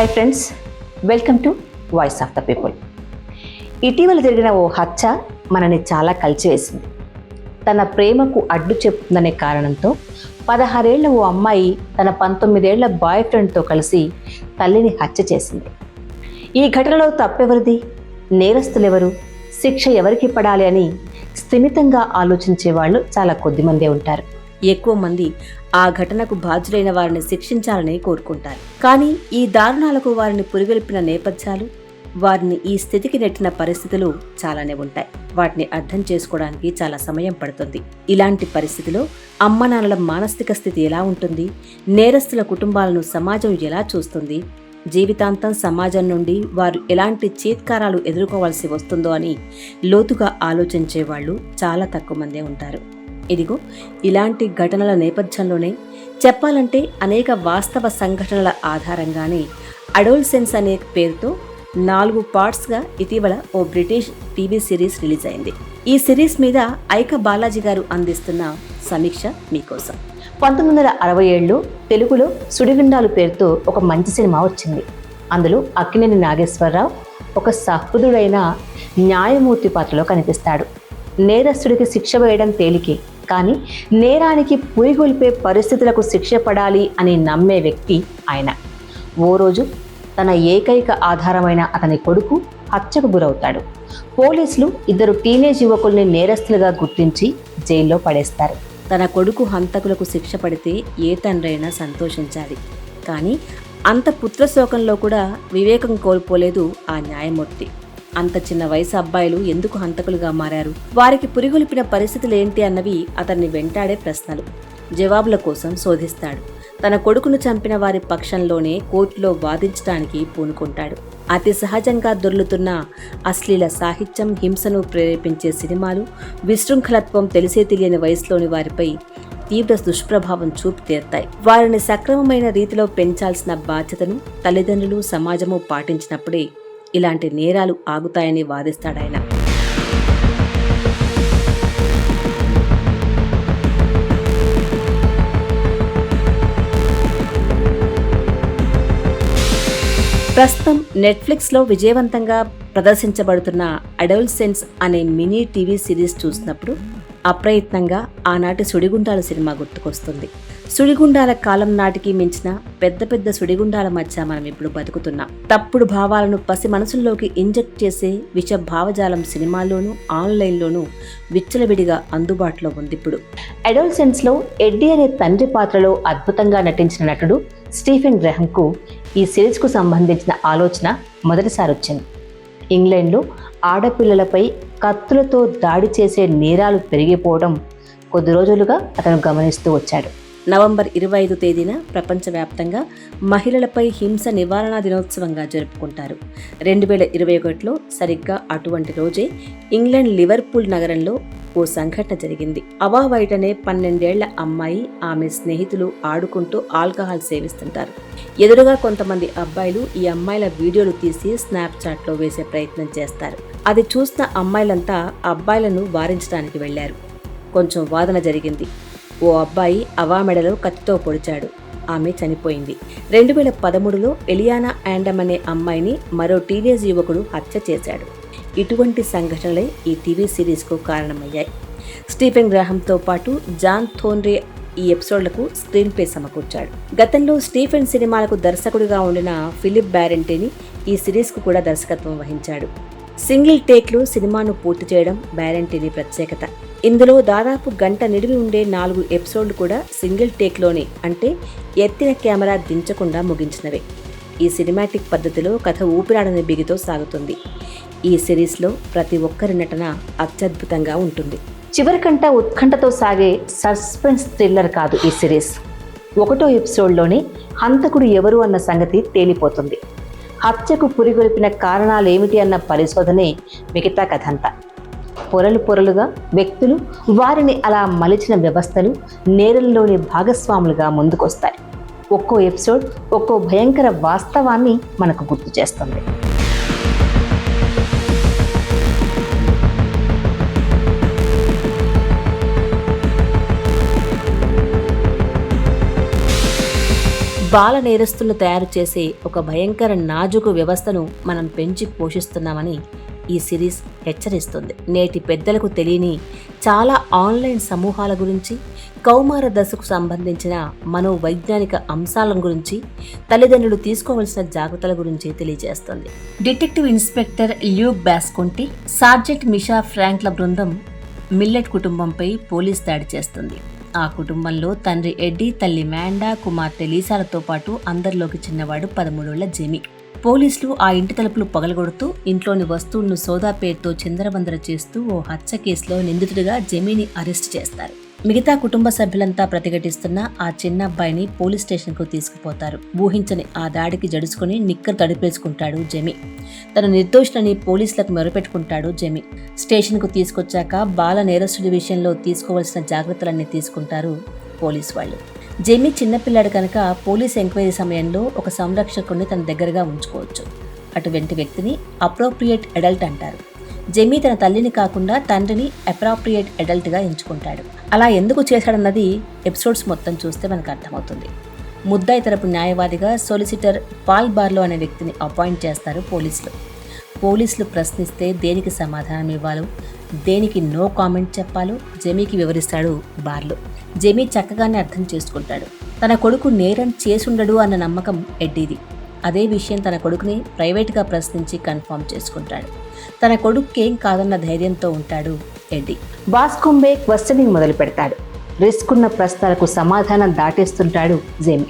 Hi friends welcome to voice of the people ఇటీవల జరిగిన ఓ హత్య మనని చాలా కలిచివేసింది తన ప్రేమకు అడ్డు చెప్తుందనే కారణంతో పదహారేళ్ళ ఓ అమ్మాయి తన పంతొమ్మిదేళ్ళ బాయ్ ఫ్రెండ్తో కలిసి తల్లిని హత్య చేసింది. ఈ ఘటనలో తప్పెవరిది? నేరస్తులెవరు? శిక్ష ఎవరికి పడాలి అని స్థిమితంగా ఆలోచించే వాళ్ళు చాలా కొద్దిమందే ఉంటారు. ఎక్కువ మంది ఆ ఘటనకు బాధ్యులైన వారిని శిక్షించాలని కోరుకుంటారు. కానీ ఈ దారుణాలకు వారిని పురిగొల్పిన నేపథ్యాలు వారిని ఈ స్థితికి నెట్టిన పరిస్థితులు చాలానే ఉంటాయి. వాటిని అర్థం చేసుకోవడానికి చాలా సమయం పడుతుంది. ఇలాంటి పరిస్థితిలో అమ్మ నాన్నల మానసిక స్థితి ఎలా ఉంటుంది? నేరస్తుల కుటుంబాలను సమాజం ఎలా చూస్తుంది? జీవితాంతం సమాజం నుండి వారు ఎలాంటి చేత్కారాలు ఎదుర్కోవాల్సి వస్తుందో అని లోతుగా ఆలోచించే వాళ్ళు చాలా తక్కువ మందే ఉంటారు. ఇదిగో ఇలాంటి ఘటనల నేపథ్యంలోనే చెప్పాలంటే అనేక వాస్తవ సంఘటనల ఆధారంగానే అడోల్సెన్స్ అనే పేరుతో నాలుగు పార్ట్స్గా ఇటీవల ఓ బ్రిటిష్ టీవీ సిరీస్ రిలీజ్ అయింది ఈ సిరీస్ మీద ఐక బాలాజీ గారు అందిస్తున్న సమీక్ష మీకోసం. పంతొమ్మిది వందల అరవై ఏళ్ళు తెలుగులో సుడిగుండాలు పేరుతో ఒక మంచి సినిమా వచ్చింది. అందులో అక్కినేని నాగేశ్వరరావు ఒక సహృదుడైన న్యాయమూర్తి పాత్రలో కనిపిస్తాడు. నేరస్తుడికి శిక్ష వేయడం తేలికే కానీ నేరానికి పురిగొల్పే పరిస్థితులకు శిక్ష పడాలి అని నమ్మే వ్యక్తి ఆయన. ఓ రోజు తన ఏకైక ఆధారమైన అతని కొడుకు హత్యకు గురవుతాడు. పోలీసులు ఇద్దరు టీనేజ్ యువకుల్ని నేరస్తులుగా గుర్తించి జైల్లో పడేస్తారు. తన కొడుకు హంతకులకు శిక్ష పడితే ఏ తండ్రైనా సంతోషించాలి. కానీ అంత పుత్రశోకంలో కూడా వివేకం కోల్పోలేదు ఆ న్యాయమూర్తి. అంత చిన్న వయసు అబ్బాయిలు ఎందుకు హంతకులుగా మారారు? వారికి పురిగొలిపిన పరిస్థితులు ఏంటి అన్నవి అతన్ని వెంటాడే ప్రశ్నలు. జవాబుల కోసం శోధిస్తాడు. తన కొడుకును చంపిన వారి పక్షంలోనే కోర్టులో వాదించడానికి పూనుకుంటాడు. అతి సహజంగా దొర్లుతున్న అశ్లీల సాహిత్యం హింసను ప్రేరేపించే సినిమాలు విశృంఖలత్వం తెలిసే తెలియని వయసులోని వారిపై తీవ్ర దుష్ప్రభావం చూపు తీరుతాయి. వారిని సక్రమమైన రీతిలో పెంచాల్సిన బాధ్యతను తల్లిదండ్రులు సమాజము పాటించినప్పుడే ఇలాంటి నేరాలు ఆగుతాయని వాదిస్తాడాయన. ప్రస్తుతం నెట్ఫ్లిక్స్లో విజయవంతంగా ప్రదర్శించబడుతున్న అడల్సెన్స్ అనే మినీ టీవీ సిరీస్ చూసినప్పుడు అప్రయత్నంగా ఆనాటి సుడిగుండాల సినిమా గుర్తుకొస్తుంది. సుడిగుండాల కాలం నాటికి మించిన పెద్ద పెద్ద సుడిగుండాల మధ్య మనం ఇప్పుడు బతుకుతున్నాం. తప్పుడు భావాలను పసి మనసుల్లోకి ఇంజెక్ట్ చేసే విష భావజాలం సినిమాల్లోనూ ఆన్లైన్లోనూ విచ్చలవిడిగా అందుబాటులో ఉంది ఇప్పుడు. అడోల్సెన్స్లో ఎడ్డీ అనే తండ్రి పాత్రలో అద్భుతంగా నటించిన నటుడు స్టీఫెన్ గ్రహంకు ఈ సిరీస్కు సంబంధించిన ఆలోచన మొదటిసారి వచ్చింది ఇంగ్లాండ్లో ఆడపిల్లలపై కత్తులతో దాడి చేసే నేరాలు పెరిగిపోవడం కొద్ది రోజులుగా అతను గమనిస్తూ వచ్చాడు. నవంబర్ ఇరవై ఐదు తేదీన ప్రపంచవ్యాప్తంగా మహిళలపై హింస నివారణ దినోత్సవంగా జరుపుకుంటారు. రెండు వేల ఇరవై ఒకటిలో సరిగ్గా అటువంటి రోజే ఇంగ్లాండ్ లివర్పూల్ నగరంలో ఓ సంఘటన జరిగింది. అవా వైట్ అనే పన్నెండేళ్ళ అమ్మాయి ఆమె స్నేహితులు ఆడుకుంటూ ఆల్కహాల్ సేవిస్తుంటారు. ఎదురుగా కొంతమంది అబ్బాయిలు ఈ అమ్మాయిల వీడియోలు తీసి స్నాప్చాట్లో వేసే ప్రయత్నం చేస్తారు. అది చూసిన అమ్మాయిలంతా అబ్బాయిలను వారించడానికి వెళ్ళారు కొంచెం వాదన జరిగింది. ఓ అబ్బాయి అవా మెడలో కత్తితో పొడిచాడు. ఆమె చనిపోయింది. రెండు వేల పదమూడులో ఎలియానా యాండమ్ అనే అమ్మాయిని మరో టీనేజ్ యువకుడు హత్య చేశాడు. ఇటువంటి సంఘటనలే ఈ టీవీ సిరీస్కు కారణమయ్యాయి. స్టీఫెన్ గ్రాహంతో పాటు జాన్ థోన్రే ఈ ఎపిసోడ్లకు స్క్రీన్ ప్లే సమకూర్చాడు. గతంలో స్టీఫెన్ సినిమాలకు దర్శకుడిగా ఉండిన ఫిలిప్ బ్యారెంటీని ఈ సిరీస్కు కూడా దర్శకత్వం వహించాడు. సింగిల్ టేక్లో సినిమాను పూర్తి చేయడం బ్యారెంటీని ప్రత్యేకత. ఇందులో దాదాపు గంట నిడివి ఉండే నాలుగు ఎపిసోడ్లు కూడా సింగిల్ టేక్లోనే అంటే ఎత్తిన కెమెరా దించకుండా ముగించినవే. ఈ సినిమాటిక్ పద్ధతిలో కథ ఊపిరాడని బిగితో సాగుతుంది. ఈ సిరీస్లో ప్రతి ఒక్కరి నటన అత్యద్భుతంగా ఉంటుంది. చివరికంట ఉత్కంఠతో సాగే సస్పెన్స్ థ్రిల్లర్ కాదు ఈ సిరీస్. ఒకటో ఎపిసోడ్లోనే హంతకుడు ఎవరు అన్న సంగతి తేలిపోతుంది. హత్యకు పురిగొల్పిన కారణాలు ఏమిటి అన్న పరిశోధనే మిగతా కథంతా. పొరలు పొరలుగా వ్యక్తులు వారిని అలా మలిచిన వ్యవస్థలు నేరంలోని భాగస్వాములుగా ముందుకొస్తాయి. ఒక్కో ఎపిసోడ్ ఒక్కో భయంకర వాస్తవాన్ని మనకు గుర్తు చేస్తుంది. బాల నేరస్తులను తయారు చేసే ఒక భయంకర నాజుకు వ్యవస్థను మనం పెంచి పోషిస్తున్నామని ఈ సిరీస్ హెచ్చరిస్తుంది. నేటి పెద్దలకు తెలియని చాలా ఆన్లైన్ సమూహాల గురించి కౌమార దశకు సంబంధించిన మనోవైజ్ఞానిక అంశాల గురించి తల్లిదండ్రులు తీసుకోవాల్సిన జాగ్రత్తల గురించి తెలియజేస్తుంది. డిటెక్టివ్ ఇన్స్పెక్టర్ ల్యూక్ బ్యాస్కొంటి సార్జెంట్ మిషా ఫ్రాంక్ల బృందం మిల్లెట్ కుటుంబంపై పోలీస్ దాడి చేస్తుంది. ఆ కుటుంబంలో తండ్రి ఎడ్డీ తల్లి మ్యాండా కుమార్తె లీసాలతో పాటు అందరిలోకి చిన్నవాడు పదమూడేళ్ళ జెమీ. పోలీసులు ఆ ఇంటి తలుపులు పగలగొడుతూ ఇంట్లోని వస్తువులను సోదా పేరుతో చిందరవందర చేస్తూ ఓ హత్య కేసులో నిందితుడిగా జమీని అరెస్ట్ చేస్తారు. మిగతా కుటుంబ సభ్యులంతా ప్రతిఘటిస్తున్న ఆ చిన్న అబ్బాయిని పోలీస్ స్టేషన్కు తీసుకుపోతారు. ఊహించని ఆ దాడికి జడుచుకుని నిక్కరు తడిపేసుకుంటాడు జెమీ. తన నిర్దోషులని పోలీసులకు మొరపెట్టుకుంటాడు జెమీ. స్టేషన్కు తీసుకొచ్చాక బాల నేరస్తుడి విషయంలో తీసుకోవాల్సిన జాగ్రత్తలన్నీ తీసుకుంటారు పోలీస్ వాళ్ళు. జెమీ చిన్నపిల్లాడు కనుక పోలీస్ ఎంక్వైరీ సమయంలో ఒక సంరక్షకుడిని తన దగ్గరగా ఉంచుకోవచ్చు. అటువంటి వ్యక్తిని అప్రోప్రియేట్ అడల్ట్ అంటారు. జెమీ తన తల్లిని కాకుండా తండ్రిని అప్రాప్రియేట్ అడల్ట్గా ఎంచుకుంటాడు. అలా ఎందుకు చేశాడన్నది ఎపిసోడ్స్ మొత్తం చూస్తే మనకు అర్థమవుతుంది. ముద్దాయి తరపు న్యాయవాదిగా సొలిసిటర్ పాల్ బార్లో అనే వ్యక్తిని అపాయింట్ చేస్తారు పోలీసులు. పోలీసులు ప్రశ్నిస్తే దేనికి సమాధానం ఇవ్వాలో దేనికి నో కామెంట్ చెప్పాలో జెమీకి వివరిస్తాడు బార్లో. జెమీ చక్కగానే అర్థం చేసుకుంటాడు. తన కొడుకు నేరం చేసుండడు అన్న నమ్మకం ఎడ్డీది. అదే విషయం తన కొడుకుని ప్రైవేట్గా ప్రశ్నించి కన్ఫర్మ్ చేసుకుంటాడు. తన కొడుకేం కాదన్న ధైర్యంతో ఉంటాడు ఎడ్డి. బాస్కుంబే క్వశ్చనింగ్ మొదలు పెడతాడు రిస్క్ ఉన్న ప్రశ్నలకు సమాధానం దాటేస్తుంటాడు జేమి.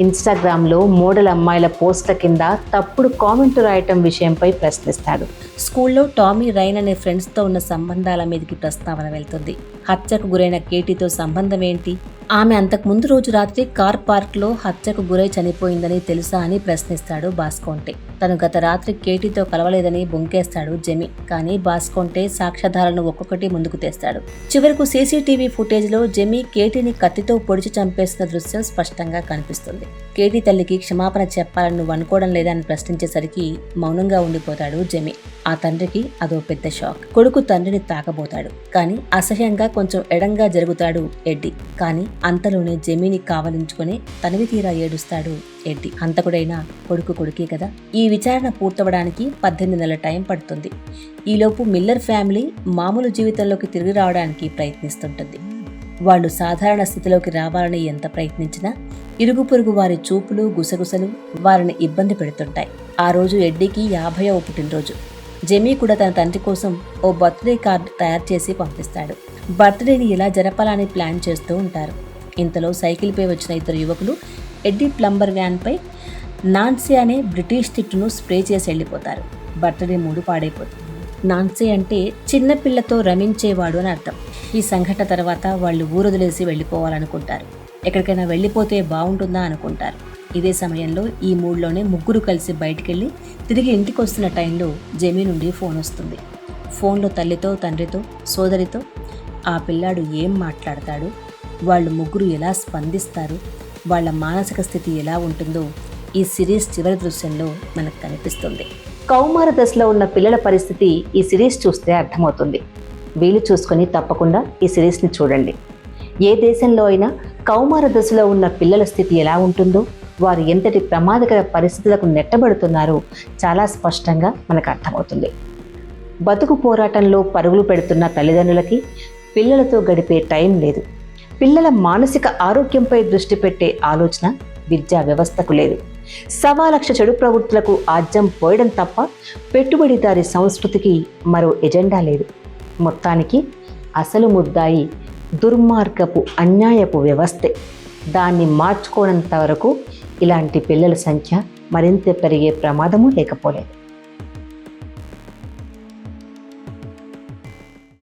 ఇన్స్టాగ్రామ్లో మోడల్ అమ్మాయిల పోస్ట్ల కింద తప్పుడు కామెంట్ రాయటం విషయంపై ప్రశ్నిస్తాడు. స్కూల్లో టామీ రైన్ అనే ఫ్రెండ్స్తో ఉన్న సంబంధాల మీదకి ప్రస్తావన వెళ్తుంది. హత్యకు గురైన కేటీతో సంబంధం ఏంటి? ఆమె అంతకు ముందు రోజు రాత్రి కార్ పార్క్లో హత్యకు గురై చనిపోయిందని తెలుసా అని ప్రశ్నిస్తాడు బాస్కోంటే. తను గత రాత్రి కేటీతో కలవలేదని బొంకేస్తాడు జెమి. కానీ బాస్కోంటే సాక్ష్యాధారాలను ఒక్కొక్కటి ముందుకు తెస్తాడు. చివరకు సీసీటీవీ ఫుటేజ్లో జెమి కేటీని కత్తితో పొడిచి చంపేసిన దృశ్యం స్పష్టంగా కనిపిస్తుంది. కేటీ తల్లికి క్షమాపణ చెప్పాలని నువ్వు అనుకోవడం లేదా అని ప్రశ్నించేసరికి మౌనంగా ఉండిపోతాడు జెమి. ఆ తండ్రికి అదో పెద్ద షాక్. కొడుకు తండ్రిని తాకబోతాడు. కానీ అసహ్యంగా కొంచెం ఎడంగా జరుగుతాడు ఎడ్డి. కానీ అంతలోనే జమీని కావలించుకుని తనివి తీరా ఏడుస్తాడు. ఎడ్డి హంతకుడైన కొడుకు కొడుకే కదా? ఈ విచారణ పూర్తవడానికి పద్దెనిమిది నెలల టైం పడుతుంది. ఈలోపు మిల్లర్ ఫ్యామిలీ మామూలు జీవితంలోకి తిరిగి రావడానికి ప్రయత్నిస్తుంటుంది. వాళ్ళు సాధారణ స్థితిలోకి రావాలని ఎంత ప్రయత్నించినా ఇరుగు పొరుగు వారి చూపులు గుసగుసలు వారిని ఇబ్బంది పెడుతుంటాయి. ఆ రోజు ఎడ్డీకి యాభైవ పుట్టినరోజు. జెమీ కూడా తన తండ్రి కోసం ఓ బర్త్డే కార్డు తయారు చేసి పంపిస్తాడు. బర్త్డేని ఇలా జరపాలని ప్లాన్ చేస్తూ ఉంటారు. ఇంతలో సైకిల్పై వచ్చిన ఇద్దరు యువకులు ఎడ్డీ ప్లంబర్ వ్యాన్పై నాన్సీ అనే బ్రిటిష్ తిట్టును స్ప్రే చేసి వెళ్ళిపోతారు. బర్త్డే మూడు పాడైపోతుంది. నాన్సీ అంటే చిన్నపిల్లతో రమించేవాడు అని అర్థం. ఈ సంఘటన తర్వాత వాళ్ళు ఊరొదిలేసి వెళ్ళిపోవాలనుకుంటారు. ఎక్కడికైనా వెళ్ళిపోతే బాగుంటుందా అనుకుంటారు. ఇదే సమయంలో ఈ మూడ్లోనే ముగ్గురు కలిసి బయటికెళ్ళి తిరిగి ఇంటికి వస్తున్న టైంలో జమీ నుండి ఫోన్ వస్తుంది. ఫోన్లో తల్లితో తండ్రితో సోదరితో ఆ పిల్లాడు ఏం మాట్లాడతాడు? వాళ్ళు ముగ్గురు ఎలా స్పందిస్తారు? వాళ్ళ మానసిక స్థితి ఎలా ఉంటుందో ఈ సిరీస్ చివరి దృశ్యంలో మనకు కనిపిస్తుంది. కౌమార దశలో ఉన్న పిల్లల పరిస్థితి ఈ సిరీస్ చూస్తే అర్థమవుతుంది. వీలు చూసుకొని తప్పకుండా ఈ సిరీస్ని చూడండి. ఏ దేశంలో అయినా కౌమార దశలో ఉన్న పిల్లల స్థితి ఎలా ఉంటుందో వారు ఎంతటి ప్రమాదకర పరిస్థితులకు నెట్టబడుతున్నారో చాలా స్పష్టంగా మనకు అర్థమవుతుంది. బతుకు పోరాటంలో పరుగులు పెడుతున్న తల్లిదండ్రులకి పిల్లలతో గడిపే టైం లేదు. పిల్లల మానసిక ఆరోగ్యంపై దృష్టి పెట్టే ఆలోచన విద్యా వ్యవస్థకు లేదు. సవా లక్ష చెడు ప్రవృత్తులకు ఆజ్యం పోయడం తప్ప పెట్టుబడిదారి సంస్కృతికి మరో ఎజెండా లేదు. మొత్తానికి అసలు ముద్దాయి దుర్మార్గపు అన్యాయపు వ్యవస్థే. దాన్ని మార్చుకోనంత వరకు ఇలాంటి పిల్లల సంఖ్య మరింత పెరిగే ప్రమాదము లేకపోలేదు.